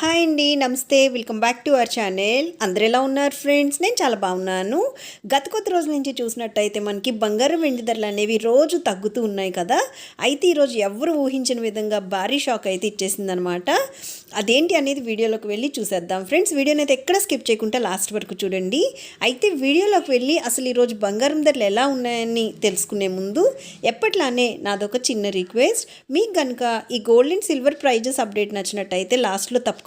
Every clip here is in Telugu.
హాయ్ అండి నమస్తే. Welcome back to our channel అందరు ఎలా ఉన్నారు ఫ్రెండ్స్ నేను చాలా బాగున్నాను. గత కొద్ది రోజుల నుంచి చూసినట్టయితే మనకి బంగారం వెండి ధరలు అనేవి రోజు తగ్గుతూ ఉన్నాయి కదా. అయితే ఈరోజు ఎవరు ఊహించిన విధంగా భారీ షాక్ అయితే ఇచ్చేసిందనమాట అదేంటి అనేది వీడియోలోకి వెళ్ళి చూసేద్దాం. ఫ్రెండ్స్ వీడియోని అయితే ఎక్కడ స్కిప్ చేయకుండా లాస్ట్ వరకు చూడండి. అయితే వీడియోలోకి వెళ్ళి అసలు ఈరోజు బంగారం ధరలు ఎలా ఉన్నాయని తెలుసుకునే ముందు ఎప్పట్లానే నాదొక చిన్న రిక్వెస్ట్ మీకు కనుక ఈ gold and silver prizes update నచ్చినట్టయితే లాస్ట్లో తప్పకుండా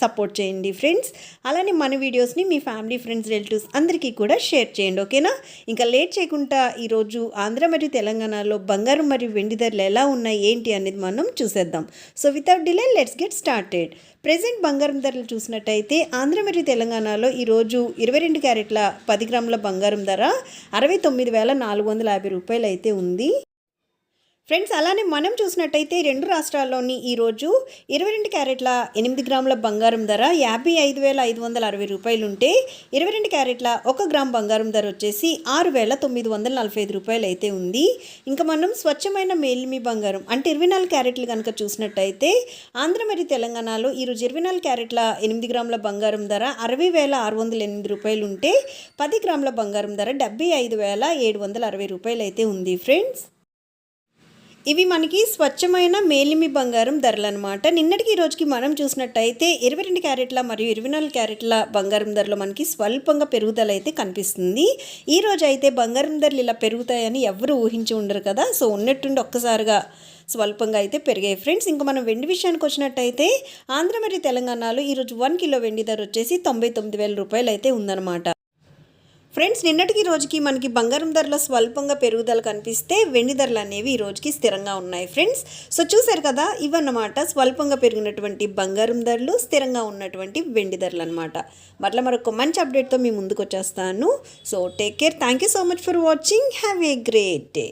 సపోర్ట్ చేయండి ఫ్రెండ్స్. అలానే మన వీడియోస్ని మీ ఫ్యామిలీ ఫ్రెండ్స్ రిలేటివ్స్ అందరికీ కూడా షేర్ చేయండి ఓకేనా? ఇంకా లేట్ చేయకుండా ఈరోజు ఆంధ్ర మరియు తెలంగాణలో బంగారం మరియు వెండి ధరలు ఎలా ఉన్నాయి ఏంటి అనేది మనం చూసేద్దాం. So without delay let's get started present బంగారం ధరలు చూసినట్టయితే ఆంధ్ర మరియు తెలంగాణలో ఈరోజు ఇరవై రెండు క్యారెట్ల పది గ్రాముల బంగారం ధర అరవై తొమ్మిది వేల నాలుగు వందల యాభై రూపాయలు అయితే ఉంది. ఫ్రెండ్స్ అలానే మనం చూసినట్టయితే రెండు రాష్ట్రాల్లోని ఈరోజు ఇరవై రెండు క్యారెట్ల ఎనిమిది గ్రాముల బంగారం ధర యాభై ఐదు వేల ఐదు వందల అరవై రూపాయలు ఉంటే ఇరవై రెండు క్యారెట్ల ఒక గ్రామ్ బంగారం ధర వచ్చేసి ఆరు వేల తొమ్మిది వందల నలభై ఐదు రూపాయలు అయితే ఉంది. ఇంకా మనం స్వచ్ఛమైన మేలిమి బంగారం అంటే ఇరవై నాలుగు క్యారెట్లు కనుక చూసినట్టయితే ఆంధ్ర మరియు తెలంగాణలో ఈరోజు ఇరవై నాలుగు క్యారెట్ల ఎనిమిది గ్రాముల బంగారం ధర అరవై వేల ఆరు వందల ఎనిమిది రూపాయలు ఉంటే పది గ్రాముల బంగారం ధర డెబ్బై ఐదు వేల ఏడు వందల అరవై రూపాయలు అయితే ఉంది ఫ్రెండ్స్. ఇవి మనకి స్వచ్ఛమైన మేలిమి బంగారం ధరలు అనమాట నిన్నటికి ఈ రోజుకి మనం చూసినట్టయితే ఇరవై రెండు క్యారెట్ల మరియు ఇరవై నాలుగు క్యారెట్ల బంగారం ధరలు మనకి స్వల్పంగా పెరుగుదల అయితే కనిపిస్తుంది. ఈ రోజు అయితే బంగారం ధరలు ఇలా పెరుగుతాయని ఎవరు ఊహించి ఉండరు కదా. సో ఉన్నట్టుండి ఒక్కసారిగా స్వల్పంగా అయితే పెరిగాయి. ఫ్రెండ్స్ ఇంకా మనం వెండి విషయానికి వచ్చినట్టయితే ఆంధ్ర మరియు తెలంగాణలో ఈరోజు వన్ కిలో వెండి ధర వచ్చేసి తొంభై తొమ్మిది వేల రూపాయలు అయితే ఉందన్నమాట. ఫ్రెండ్స్ నిన్నటికి రోజుకి మనకి బంగారం ధరలో స్వల్పంగా పెరుగుదల కనిపిస్తే వెండి ధరలు అనేవి ఈ రోజుకి స్థిరంగా ఉన్నాయి ఫ్రెండ్స్. సో చూసారు కదా ఇవన్నమాట స్వల్పంగా పెరిగినటువంటి బంగారం ధరలు స్థిరంగా ఉన్నటువంటి వెండి ధరలు అనమాట మరలా మరొక మంచి అప్డేట్తో మీ ముందుకు వచ్చేస్తాను. So take care thank you so much for watching have a great day